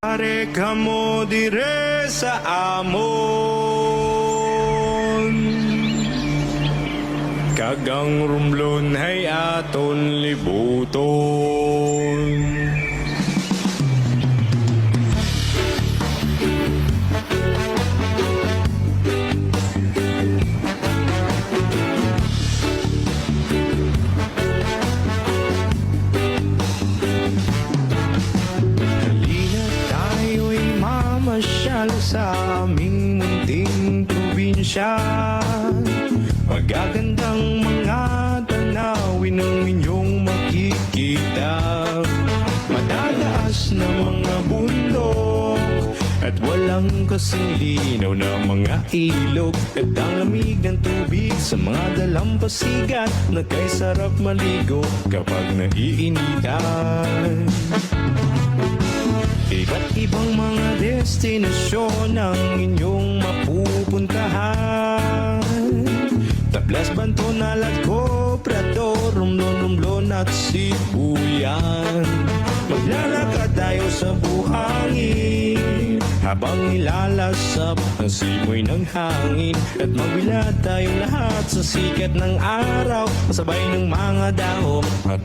Pare ka mo dire sa amon. Kagang rumlon hay aton libuton mamasyal sa aming munting probinsya. Magagandang mga tanawin ang inyong makikita. Madadaas na mga bundok At walang kasing na mga ilog. At ang lamig ng tubig sa mga dalampasigat Na maligo kapag naiinitan destinasyon ang inyong mapupuntahan. Tablas, Banto, Nalat, Cobrador, Romblon, Romblon at Sibuyan. Maglalakad tayo sa buhangin Habang nilalasap ang simoy ng hangin. At magbilad tayong lahat sa sikat ng araw Kasabay ng mga dahon at